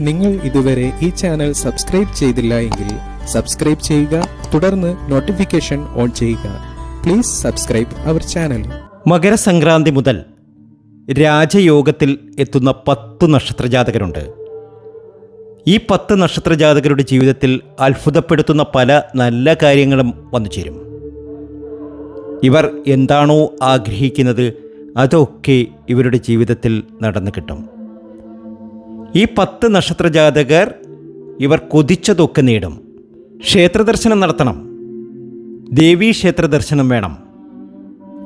നിങ്ങൾ ഇതുവരെ ഈ ചാനൽ സബ്സ്ക്രൈബ് ചെയ്തില്ല എങ്കിൽ സബ്സ്ക്രൈബ് ചെയ്യുക തുടർന്ന് നോട്ടിഫിക്കേഷൻ ഓൺ ചെയ്യുക. Please subscribe our channel Makar Sankranti മുതൽ രാജയോഗത്തിൽ എത്തുന്ന പത്ത് നക്ഷത്രജാതകരുണ്ട്. ഈ പത്ത് നക്ഷത്രജാതകരുടെ ജീവിതത്തിൽ അത്ഭുതപ്പെടുത്തുന്ന പല നല്ല കാര്യങ്ങളും വന്നു ചേരും ഇവർ എന്താണോ ആഗ്രഹിക്കുന്നത് അതൊക്കെ ഇവരുടെ ജീവിതത്തിൽ നടന്നു കിട്ടും. ഈ പത്ത് നക്ഷത്ര ജാതകർ ഇവർ കൊതിച്ചതൊക്കെ നേടും. ക്ഷേത്രദർശനം നടത്തണം. ദേവീ ക്ഷേത്ര ദർശനം വേണം.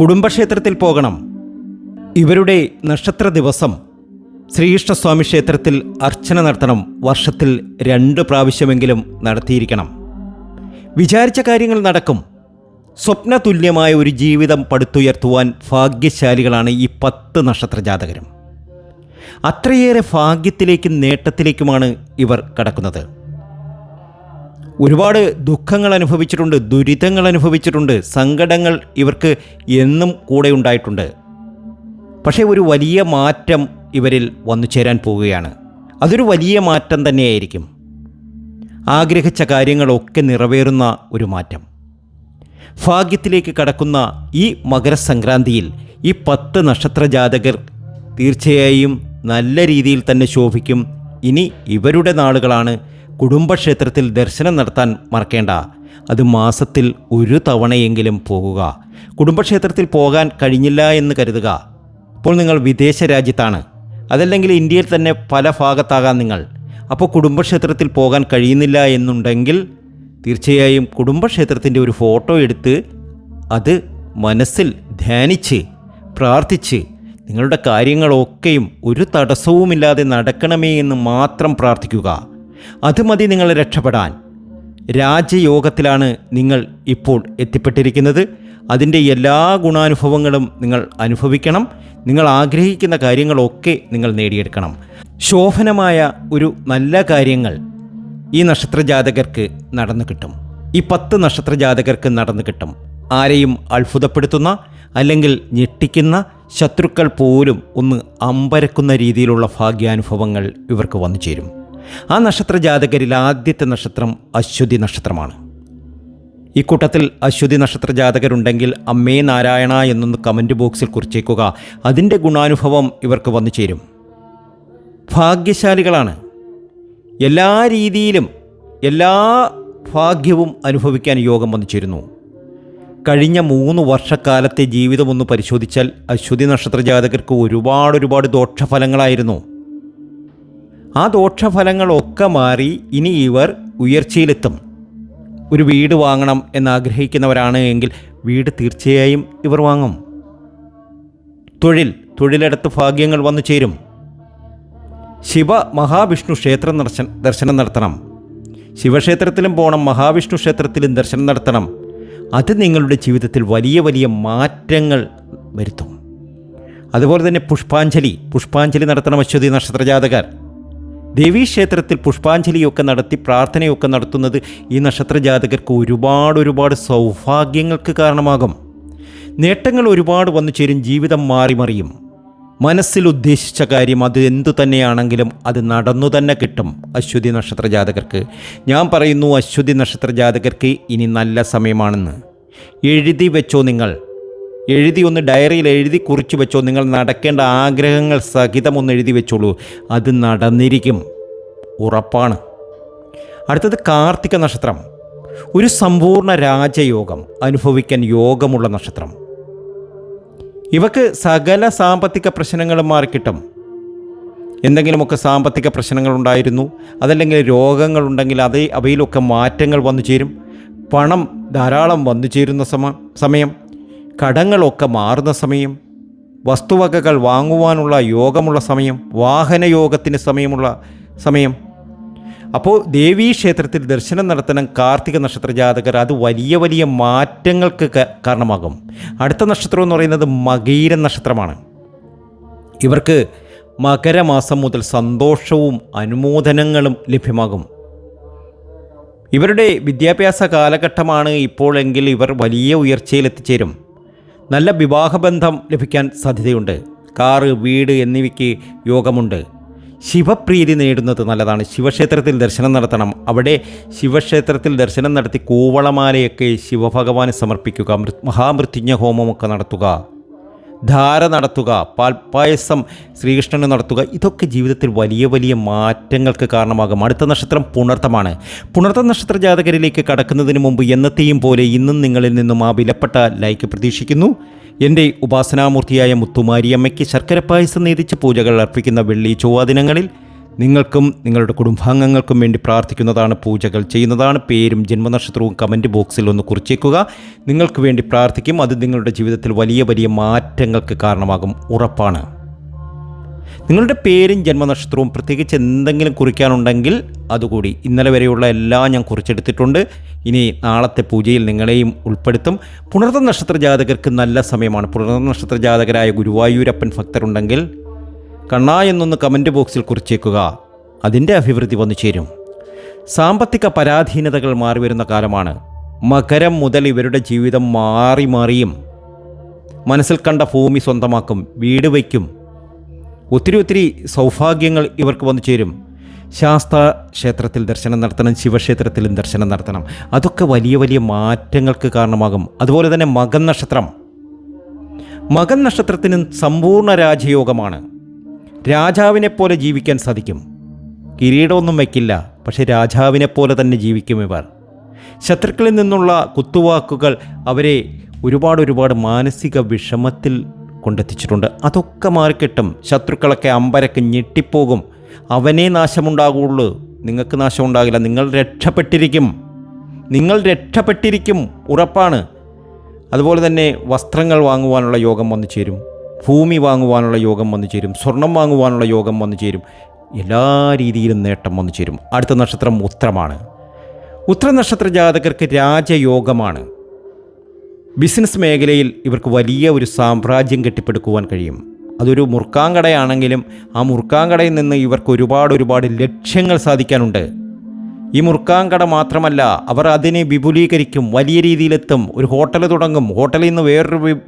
കുടുംബക്ഷേത്രത്തിൽ പോകണം. ഇവരുടെ നക്ഷത്ര ദിവസം ശ്രീകൃഷ്ണസ്വാമി ക്ഷേത്രത്തിൽ അർച്ചന നടത്തണം. വർഷത്തിൽ രണ്ട് പ്രാവശ്യമെങ്കിലും നടത്തിയിരിക്കണം. വിചാരിച്ച കാര്യങ്ങൾ നടക്കും. സ്വപ്നതുല്യമായ ഒരു ജീവിതം പടുത്തുയർത്തുവാൻ ഭാഗ്യശാലികളാണ് ഈ പത്ത് നക്ഷത്ര ജാതകരും അത്രയേറെ ഭാഗ്യത്തിലേക്കും നേട്ടത്തിലേക്കുമാണ് ഇവർ കടക്കുന്നത്. ഒരുപാട് ദുഃഖങ്ങൾ അനുഭവിച്ചിട്ടുണ്ട് ദുരിതങ്ങൾ അനുഭവിച്ചിട്ടുണ്ട് സങ്കടങ്ങൾ ഇവർക്ക് എന്നും കൂടെ ഉണ്ടായിട്ടുണ്ട്. പക്ഷേ ഒരു വലിയ മാറ്റം ഇവരിൽ വന്നു ചേരാൻ പോവുകയാണ്. അതൊരു വലിയ മാറ്റം തന്നെയായിരിക്കും. ആഗ്രഹിച്ച കാര്യങ്ങളൊക്കെ നിറവേറുന്ന ഒരു മാറ്റം. ഭാഗ്യത്തിലേക്ക് കടക്കുന്ന ഈ മകരസംക്രാന്തിയിൽ ഈ പത്ത് നക്ഷത്ര ജാതകർ തീർച്ചയായും നല്ല രീതിയിൽ തന്നെ ശോഭിക്കും. ഇനി ഇവരുടെ നാളുകളാണ് കുടുംബക്ഷേത്രത്തിൽ ദർശനം നടത്താൻ മറക്കേണ്ട. അത് മാസത്തിൽ ഒരു തവണയെങ്കിലും പോകുക. കുടുംബക്ഷേത്രത്തിൽ പോകാൻ കഴിഞ്ഞില്ല എന്ന് കരുതുക. ഇപ്പോൾ നിങ്ങൾ വിദേശ രാജ്യത്താണ്. അതല്ലെങ്കിൽ ഇന്ത്യയിൽ തന്നെ പല ഭാഗത്താകാം നിങ്ങൾ. അപ്പോൾ കുടുംബക്ഷേത്രത്തിൽ പോകാൻ കഴിയുന്നില്ല എന്നുണ്ടെങ്കിൽ തീർച്ചയായും കുടുംബക്ഷേത്രത്തിന്റെ ഒരു ഫോട്ടോ എടുത്ത് അത് മനസ്സിൽ ധ്യാനിച്ച് പ്രാർത്ഥിച്ച് നിങ്ങളുടെ കാര്യങ്ങളൊക്കെയും ഒരു തടസ്സവുമില്ലാതെ നടക്കണമേ എന്ന് മാത്രം പ്രാർത്ഥിക്കുക. അത് മതി നിങ്ങളെ രക്ഷപ്പെടാൻ. രാജയോഗത്തിലാണ് നിങ്ങൾ ഇപ്പോൾ എത്തിപ്പെട്ടിരിക്കുന്നത്. അതിന്റെ എല്ലാ ഗുണാനുഭവങ്ങളും നിങ്ങൾ അനുഭവിക്കണം. നിങ്ങൾ ആഗ്രഹിക്കുന്ന കാര്യങ്ങളൊക്കെ നിങ്ങൾ നേടിയെടുക്കണം. ശോഭനമായ ഒരു നല്ല കാര്യങ്ങൾ ഈ നക്ഷത്രജാതകർക്ക് നടന്നു കിട്ടും. ഈ പത്ത് നക്ഷത്രജാതകർക്ക് നടന്നു കിട്ടും. ആരെയും അത്ഭുതപ്പെടുത്തുന്ന അല്ലെങ്കിൽ ഞെട്ടിക്കുന്ന ശത്രുക്കൾ പോലും ഒന്ന് അമ്പരക്കുന്ന രീതിയിലുള്ള ഭാഗ്യാനുഭവങ്ങൾ ഇവർക്ക് വന്നു ചേരും. ആ നക്ഷത്രജാതകരിൽ ആദ്യത്തെ നക്ഷത്രം അശ്വതി നക്ഷത്രമാണ്. ഈ കൂട്ടത്തിൽ അശ്വതി നക്ഷത്ര ജാതകരുണ്ടെങ്കിൽ അമ്മേ നാരായണ എന്നൊന്ന് കമന്റ് ബോക്സിൽ കുറിച്ചേക്കുക. അതിന്റെ ഗുണാനുഭവം ഇവർക്ക് വന്നു ചേരും. ഭാഗ്യശാലികളാണ്. എല്ലാ രീതിയിലും എല്ലാ ഭാഗ്യവും അനുഭവിക്കാൻ യോഗം വന്നു ചേരുന്നു കഴിഞ്ഞ മൂന്ന് വർഷക്കാലത്തെ ജീവിതമൊന്ന് പരിശോധിച്ചാൽ അശ്വതി നക്ഷത്ര ജാതകർക്ക് ഒരുപാട് ഒരുപാട് ദോഷഫലങ്ങളായിരുന്നു. ആ ദോഷഫലങ്ങളൊക്കെ മാറി ഇനി ഇവർ ഉയർച്ചയിലെത്തും. ഒരു വീട് വാങ്ങണം എന്നാഗ്രഹിക്കുന്നവരാണ് എങ്കിൽ വീട് തീർച്ചയായും ഇവർ വാങ്ങും. തൊഴിൽ തൊഴിലെടുത്ത് ഭാഗ്യങ്ങൾ വന്നു ചേരും ശിവ മഹാവിഷ്ണു ക്ഷേത്ര ദർശന ദർശനം നടത്തണം. ശിവക്ഷേത്രത്തിലും പോകണം മഹാവിഷ്ണു ക്ഷേത്രത്തിലും ദർശനം നടത്തണം. അത് നിങ്ങളുടെ ജീവിതത്തിൽ വലിയ വലിയ മാറ്റങ്ങൾ വരുത്തും. അതുപോലെ തന്നെ പുഷ്പാഞ്ജലി പുഷ്പാഞ്ജലി നടത്തണം അശ്വതി നക്ഷത്രജാതകർ. ദേവീക്ഷേത്രത്തിൽ പുഷ്പാഞ്ജലിയൊക്കെ നടത്തി പ്രാർത്ഥനയൊക്കെ നടത്തുന്നത് ഈ നക്ഷത്രജാതകർക്ക് ഒരുപാട് ഒരുപാട് സൗഭാഗ്യങ്ങൾക്ക് കാരണമാകും. നേട്ടങ്ങൾ ഒരുപാട് വന്നു ചേരും ജീവിതം മാറി ഉദ്ദേശിച്ച കാര്യം അത് എന്തു തന്നെയാണെങ്കിലും അത് നടന്നു തന്നെ കിട്ടും. അശ്വതി നക്ഷത്ര ജാതകർക്ക് ഞാൻ പറയുന്നു അശ്വതി നക്ഷത്ര ജാതകർക്ക് ഇനി നല്ല സമയമാണെന്ന്. എഴുതി വെച്ചോ നിങ്ങൾ. എഴുതി ഒന്ന് ഡയറിയിൽ എഴുതി കുറിച്ച് വെച്ചോ. നിങ്ങൾ നടക്കേണ്ട ആഗ്രഹങ്ങൾ സഹിതം ഒന്ന് എഴുതി വെച്ചോളൂ. അത് നടന്നിരിക്കും. ഉറപ്പാണ്. അടുത്തത് കാർത്തിക നക്ഷത്രം. ഒരു സമ്പൂർണ രാജയോഗം. അനുഭവിക്കാൻ യോഗമുള്ള നക്ഷത്രം. ഇവക്ക് സകല സാമ്പത്തിക പ്രശ്നങ്ങളും മാറിക്കിട്ടും. എന്തെങ്കിലുമൊക്കെ സാമ്പത്തിക പ്രശ്നങ്ങൾ ഉണ്ടായിരുന്നു അതല്ലെങ്കിൽ രോഗങ്ങളുണ്ടെങ്കിൽ അതേ അവയിലൊക്കെ മാറ്റങ്ങൾ വന്നു ചേരും. പണം ധാരാളം വന്നു ചേരുന്ന സമ സമയം കടങ്ങളൊക്കെ മാറുന്ന സമയം വസ്തുവകകൾ വാങ്ങുവാനുള്ള യോഗമുള്ള സമയം വാഹന യോഗത്തിന് സമയമുള്ള സമയം അപ്പോൾ ദേവീ ക്ഷേത്രത്തിൽ ദർശനം നടത്തണം കാർത്തിക നക്ഷത്ര ജാതകർ അത് വലിയ വലിയ മാറ്റങ്ങൾക്ക് കാരണമാകും. അടുത്ത നക്ഷത്രം എന്ന് പറയുന്നത് മകീര നക്ഷത്രമാണ്. ഇവർക്ക് മകരമാസം മുതൽ സന്തോഷവും അനുമോദനങ്ങളും ലഭ്യമാകും. ഇവരുടെ വിദ്യാഭ്യാസ കാലഘട്ടമാണ് ഇപ്പോഴെങ്കിൽ ഇവർ വലിയ ഉയർച്ചയിൽ എത്തിച്ചേരും. നല്ല വിവാഹബന്ധം ലഭിക്കാൻ സാധ്യതയുണ്ട്. കാറ് വീട് എന്നിവയ്ക്ക് യോഗമുണ്ട്. ശിവപ്രീതി നേടുന്നത് നല്ലതാണ്. ശിവക്ഷേത്രത്തിൽ ദർശനം നടത്തണം. അവിടെ ശിവക്ഷേത്രത്തിൽ ദർശനം നടത്തി കൂവളമാലയൊക്കെ ശിവഭഗവാന് സമർപ്പിക്കുക. മഹാമൃത്യുഞ്ജ ഹോമമൊക്കെ നടത്തുക. ധാര നടത്തുക പാൽപ്പായസം ശ്രീകൃഷ്ണന് നടത്തുക ഇതൊക്കെ ജീവിതത്തിൽ വലിയ വലിയ മാറ്റങ്ങൾക്ക് കാരണമാകും. അടുത്ത നക്ഷത്രം പുണർത്തമാണ്. പുണർത്ത നക്ഷത്ര ജാതകരിലേക്ക് കടക്കുന്നതിന് മുമ്പ് എന്നത്തെയും പോലെ ഇന്നും നിങ്ങളിൽ നിന്നും ആ വിലപ്പെട്ട ലൈക്ക് പ്രതീക്ഷിക്കുന്നു. എന്റെ ഉപാസനാമൂർത്തിയായ മുത്തുമാരിയമ്മയ്ക്ക് ശർക്കര പായസം നീതിച്ച് പൂജകൾ അർപ്പിക്കുന്ന വെള്ളി ചൊവ്വാ ദിനങ്ങളിൽ നിങ്ങൾക്കും നിങ്ങളുടെ കുടുംബാംഗങ്ങൾക്കും വേണ്ടി പ്രാർത്ഥിക്കുന്നതാണ് പൂജകൾ ചെയ്യുന്നതാണ്. പേരും ജന്മനക്ഷത്രവും കമന്റ് ബോക്സിൽ ഒന്ന് കുറിച്ചേക്കുക. നിങ്ങൾക്ക് വേണ്ടി പ്രാർത്ഥിക്കും. അത് നിങ്ങളുടെ ജീവിതത്തിൽ വലിയ വലിയ മാറ്റങ്ങൾക്ക് കാരണമാകും. ഉറപ്പാണ്. നിങ്ങളുടെ പേരും ജന്മനക്ഷത്രവും പ്രത്യേകിച്ച് എന്തെങ്കിലും കുറിക്കാനുണ്ടെങ്കിൽ അതുകൂടി ഇന്നലെ വരെയുള്ള എല്ലാം ഞാൻ കുറിച്ചെടുത്തിട്ടുണ്ട്. ഇനി നാളത്തെ പൂജയിൽ നിങ്ങളെയും ഉൾപ്പെടുത്തും. പുണർത്ത നക്ഷത്ര ജാതകർക്ക് നല്ല സമയമാണ്. പുണർത്ത നക്ഷത്ര ജാതകരായ ഗുരുവായൂരപ്പൻ ഭക്തരുണ്ടെങ്കിൽ കണ്ണാ എന്നൊന്ന് കമന്റ് ബോക്സിൽ കുറിച്ചേക്കുക. അതിന്റെ അഭിവൃദ്ധി വന്നു ചേരും. സാമ്പത്തിക പരാധീനതകൾ മാറി വരുന്ന കാലമാണ്. മകരം മുതൽ ഇവരുടെ ജീവിതം മാറി മാറിയും. മനസ്സിൽ കണ്ട ഭൂമി സ്വന്തമാക്കും വീട് വയ്ക്കും. ഒത്തിരി ഒത്തിരി സൗഭാഗ്യങ്ങൾ ഇവർക്ക് വന്നു ചേരും. ശാസ്ത്ര ക്ഷേത്രത്തിൽ ദർശനം നടത്തണം ശിവക്ഷേത്രത്തിലും ദർശനം നടത്തണം. അതൊക്കെ വലിയ വലിയ മാറ്റങ്ങൾക്ക് കാരണമാകും. അതുപോലെ തന്നെ മകൻ നക്ഷത്രം. മകൻ നക്ഷത്രത്തിന് സമ്പൂർണ രാജയോഗമാണ്. രാജാവിനെ പോലെ ജീവിക്കാൻ സാധിക്കും. കിരീടമൊന്നും വയ്ക്കില്ല പക്ഷേ രാജാവിനെ പോലെ തന്നെ ജീവിക്കും ഇവർ. ശത്രുക്കളിൽ നിന്നുള്ള കുത്തുവാക്കുകൾ അവരെ ഒരുപാട് ഒരുപാട് മാനസിക വിഷമത്തിൽ കൊണ്ടെത്തിച്ചിട്ടുണ്ട്. അതൊക്കെ മാറിക്കിട്ടും. ശത്രുക്കളൊക്കെ അമ്പരക്ക് ഞെട്ടിപ്പോകും. അവനേ നാശമുണ്ടാകുള്ളൂ. നിങ്ങൾക്ക് നാശമുണ്ടാകില്ല. നിങ്ങൾ രക്ഷപ്പെട്ടിരിക്കും. നിങ്ങൾ രക്ഷപ്പെട്ടിരിക്കും. ഉറപ്പാണ്. അതുപോലെ തന്നെ വസ്ത്രങ്ങൾ വാങ്ങുവാനുള്ള യോഗം വന്നു ചേരും. ഭൂമി വാങ്ങുവാനുള്ള യോഗം വന്നു ചേരും സ്വർണം വാങ്ങുവാനുള്ള യോഗം വന്നു ചേരും എല്ലാ രീതിയിലും നേട്ടം വന്നു ചേരും. അടുത്ത നക്ഷത്രം ഉത്രമാണ് ഉത്ര നക്ഷത്ര ജാതകർക്ക് രാജയോഗമാണ്. ബിസിനസ് മേഖലയിൽ ഇവർക്ക് വലിയ ഒരു സാമ്രാജ്യം കെട്ടിപ്പടുക്കുവാൻ കഴിയും. അതൊരു മുറുക്കാങ്കടയാണെങ്കിലും ആ മുറുക്കാങ്കടയിൽ നിന്ന് ഇവർക്ക് ഒരുപാട് ഒരുപാട് ലക്ഷ്യങ്ങൾ സാധിക്കാനുണ്ട്. ഈ മുറുക്കാങ്കട മാത്രമല്ല അവർ അതിനെ വിപുലീകരിക്കും വലിയ രീതിയിലെത്തും ഒരു ഹോട്ടൽ തുടങ്ങും ഹോട്ടലിൽ നിന്ന് വേറൊരു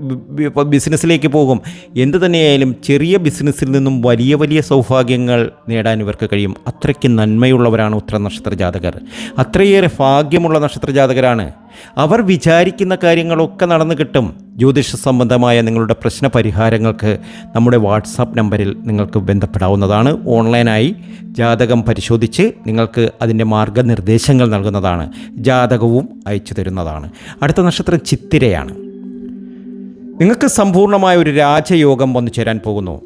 ബിസിനസ്സിലേക്ക് പോകും. എന്തു തന്നെയായാലും ചെറിയ ബിസിനസ്സിൽ നിന്നും വലിയ വലിയ സൗഭാഗ്യങ്ങൾ നേടാൻ ഇവർക്ക് കഴിയും. അത്രയ്ക്ക് നന്മയുള്ളവരാണ് ഉത്തര നക്ഷത്ര ജാതകർ. അത്രയേറെ ഭാഗ്യമുള്ള നക്ഷത്ര ജാതകരാണ്. അവർ വിചാരിക്കുന്ന കാര്യങ്ങളൊക്കെ നടന്നു കിട്ടും. ജ്യോതിഷ സംബന്ധമായ നിങ്ങളുടെ പ്രശ്ന പരിഹാരങ്ങൾക്ക് നമ്മുടെ വാട്സാപ്പ് നമ്പറിൽ നിങ്ങൾക്ക് ബന്ധപ്പെടാവുന്നതാണ്. ഓൺലൈനായി ജാതകം പരിശോധിച്ച് നിങ്ങൾക്ക് അതിന്റെ മാർഗനിർദ്ദേശങ്ങൾ നൽകുന്നതാണ്. ജാതകവും അയച്ചു തരുന്നതാണ്. അടുത്ത നക്ഷത്രം ചിത്തിരയാണ്. നിങ്ങൾക്ക് സമ്പൂർണമായ ഒരു രാജയോഗം വന്നു ചേരാൻ പോകുന്നു.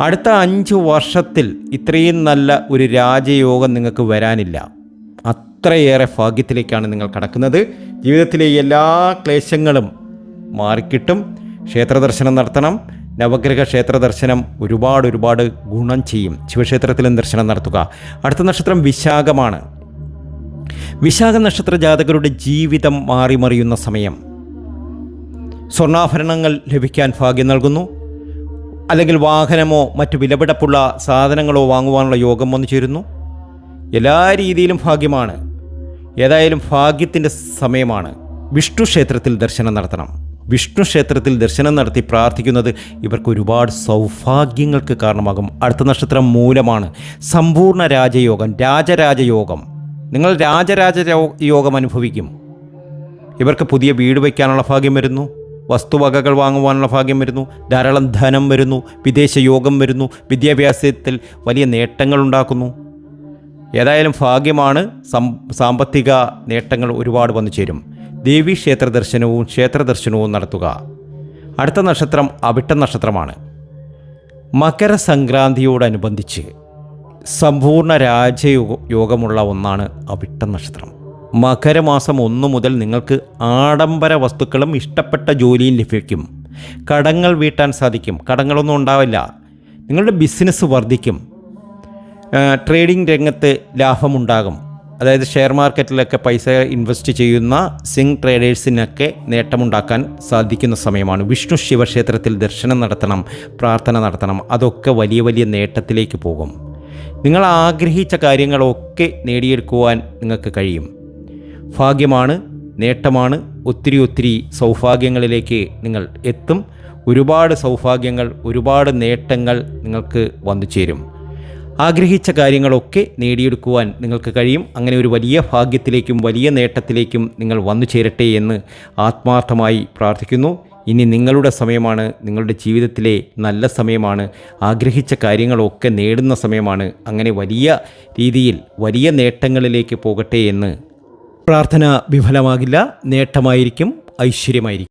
അടുത്ത അഞ്ച് വർഷത്തിൽ ഇത്രയും നല്ല ഒരു രാജയോഗം നിങ്ങൾക്ക് വരാനില്ല. അത്രയേറെ ഭാഗ്യത്തിലേക്കാണ് നിങ്ങൾ കടക്കുന്നത്. ജീവിതത്തിലെ എല്ലാ ക്ലേശങ്ങളും മാറിക്കിട്ടും. ക്ഷേത്ര ദർശനം നടത്തണം. നവഗ്രഹ ക്ഷേത്ര ദർശനം ഒരുപാട് ഒരുപാട് ഗുണം ചെയ്യും. ശിവക്ഷേത്രത്തിലും ദർശനം നടത്തുക. അടുത്ത നക്ഷത്രം വിശാഖമാണ്. വിശാഖ നക്ഷത്ര ജാതകരുടെ ജീവിതം മാറിമറിയുന്ന സമയം. സ്വർണാഭരണങ്ങൾ ലഭിക്കാൻ ഭാഗ്യം നൽകുന്നു. അല്ലെങ്കിൽ വാഹനമോ മറ്റു വിലപിടപ്പുള്ള സാധനങ്ങളോ വാങ്ങുവാനുള്ള യോഗം വന്നു ചേരുന്നു എല്ലാ രീതിയിലും ഭാഗ്യമാണ്. ഏതായാലും ഭാഗ്യത്തിന്റെ സമയമാണ്. വിഷ്ണു ക്ഷേത്രത്തിൽ ദർശനം നടത്തണം. വിഷ്ണു ക്ഷേത്രത്തിൽ ദർശനം നടത്തി പ്രാർത്ഥിക്കുന്നത് ഇവർക്ക് ഒരുപാട് സൗഭാഗ്യങ്ങൾക്ക് കാരണമാകും. അടുത്ത നക്ഷത്രം മൂലമാണ്. സമ്പൂർണ രാജയോഗം രാജരാജയോഗം. നിങ്ങൾ രാജരാജ യോഗം അനുഭവിക്കും. ഇവർക്ക് പുതിയ വീട് വയ്ക്കാനുള്ള ഭാഗ്യം വരുന്നു. വസ്തുവകകൾ വാങ്ങുവാനുള്ള ഭാഗ്യം വരുന്നു. ധാരാളം ധനം വരുന്നു. വിദേശ യോഗം വരുന്നു. വിദ്യാഭ്യാസത്തിൽ വലിയ നേട്ടങ്ങൾ ഉണ്ടാക്കുന്നു ഏതായാലും ഭാഗ്യമാണ് സാമ്പത്തിക നേട്ടങ്ങൾ ഒരുപാട് വന്നു ചേരും. ദേവി ക്ഷേത്ര ദർശനവും ക്ഷേത്ര ദർശനവും നടത്തുക. അടുത്ത നക്ഷത്രം അവിട്ട നക്ഷത്രമാണ്. മകര സംക്രാന്തിയോടനുബന്ധിച്ച് സമ്പൂർണ രാജയോഗ യോഗമുള്ള ഒന്നാണ് അവിട്ട നക്ഷത്രം. മകരമാസം ഒന്ന് മുതൽ നിങ്ങൾക്ക് ആഡംബര വസ്തുക്കളും ഇഷ്ടപ്പെട്ട ജോലിയും ലഭിക്കും. കടങ്ങൾ വീട്ടാൻ സാധിക്കും. കടങ്ങളൊന്നും ഉണ്ടാവില്ല. നിങ്ങളുടെ ബിസിനസ് വർദ്ധിക്കും. ട്രേഡിംഗ് രംഗത്ത് ലാഭമുണ്ടാകും. അതായത് ഷെയർ മാർക്കറ്റിലൊക്കെ പൈസ ഇൻവെസ്റ്റ് ചെയ്യുന്ന സിംഗ് ട്രേഡേഴ്സിനൊക്കെ നേട്ടമുണ്ടാക്കാൻ സാധിക്കുന്ന സമയമാണ്. വിഷ്ണു ശിവക്ഷേത്രത്തിൽ ദർശനം നടത്തണം പ്രാർത്ഥന നടത്തണം അതൊക്കെ വലിയ വലിയ നേട്ടത്തിലേക്ക് പോകും. നിങ്ങൾ ആഗ്രഹിച്ച കാര്യങ്ങളൊക്കെ നേടിയെടുക്കുവാൻ നിങ്ങൾക്ക് കഴിയും. ഭാഗ്യമാണ് നേട്ടമാണ് ഒത്തിരി ഒത്തിരി സൗഭാഗ്യങ്ങളിലേക്ക് നിങ്ങൾ എത്തും. ഒരുപാട് സൗഭാഗ്യങ്ങൾ ഒരുപാട് നേട്ടങ്ങൾ നിങ്ങൾക്ക് വന്നു ചേരും ആഗ്രഹിച്ച കാര്യങ്ങളൊക്കെ നേടിയെടുക്കുവാൻ നിങ്ങൾക്ക് കഴിയും. അങ്ങനെ ഒരു വലിയ ഭാഗ്യത്തിലേക്കും വലിയ നേട്ടത്തിലേക്കും നിങ്ങൾ വന്നു ചേരട്ടെ എന്ന് ആത്മാർത്ഥമായി പ്രാർത്ഥിക്കുന്നു. ഇനി നിങ്ങളുടെ സമയമാണ് നിങ്ങളുടെ ജീവിതത്തിലെ നല്ല സമയമാണ് ആഗ്രഹിച്ച കാര്യങ്ങളൊക്കെ നേടുന്ന സമയമാണ്. അങ്ങനെ വലിയ രീതിയിൽ വലിയ നേട്ടങ്ങളിലേക്ക് പോകട്ടെ എന്ന് പ്രാർത്ഥന വിഫലമാകില്ല. നേട്ടമായിരിക്കും ഐശ്വര്യമായിരിക്കും.